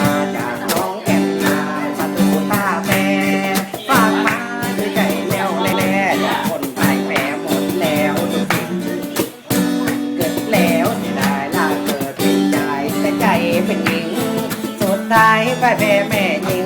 มาจากน้องแอนนาสตูตาแพฝากมาด้วยใจแล้วแล่ๆคนไทยแพ้หมดแล้วทุกสิ่งเกิดแล้วเสียดายล่าเกิดเป็นใจแต่ใจเป็นหญิง สุดท้ายไปแพ้แม่หญิง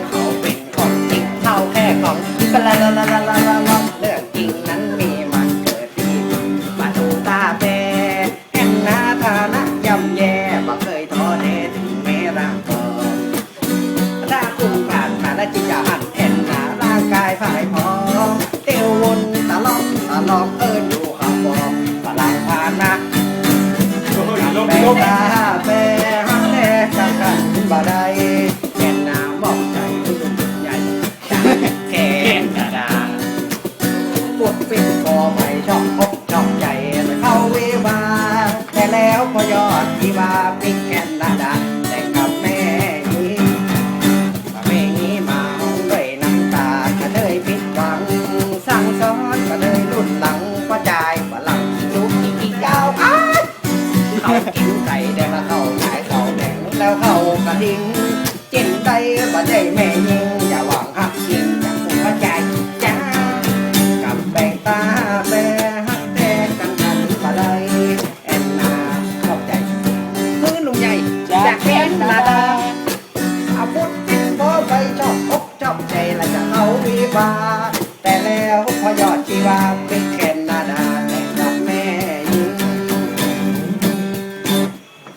แล้วจิตจะหันแอนหาร่างกายฝ่ายพร้อมเตียววนตะล้อมตะล้อมเอิญอยู่ข้างบอมตะลางผ่านมาแบ่งตาแปรหักแน่กันกันบ่ได้แอนนาบอกใจรุ่นใหญ่แค่กระดาปวดเป็นคอไม่ชอบพบชอบใจ กินไก่แดงแล้วเขาขายเขาแดงแล้วเขากระดิ่งเจ็นได้บ่ได้แม่ยิงอย่าหวังหักจริงอย่างสุภาใจจ้ากับแบ่งตาแปรหักแต่กันกันบ่ได้แอนนาเขอบใจพื้นลุงใหญ่จากแอนนาดาอาวุธติดพอไปชอบอกชอบใจและจะเอาวิวาแต่แล้วพอยอดชีวาเป็นแขน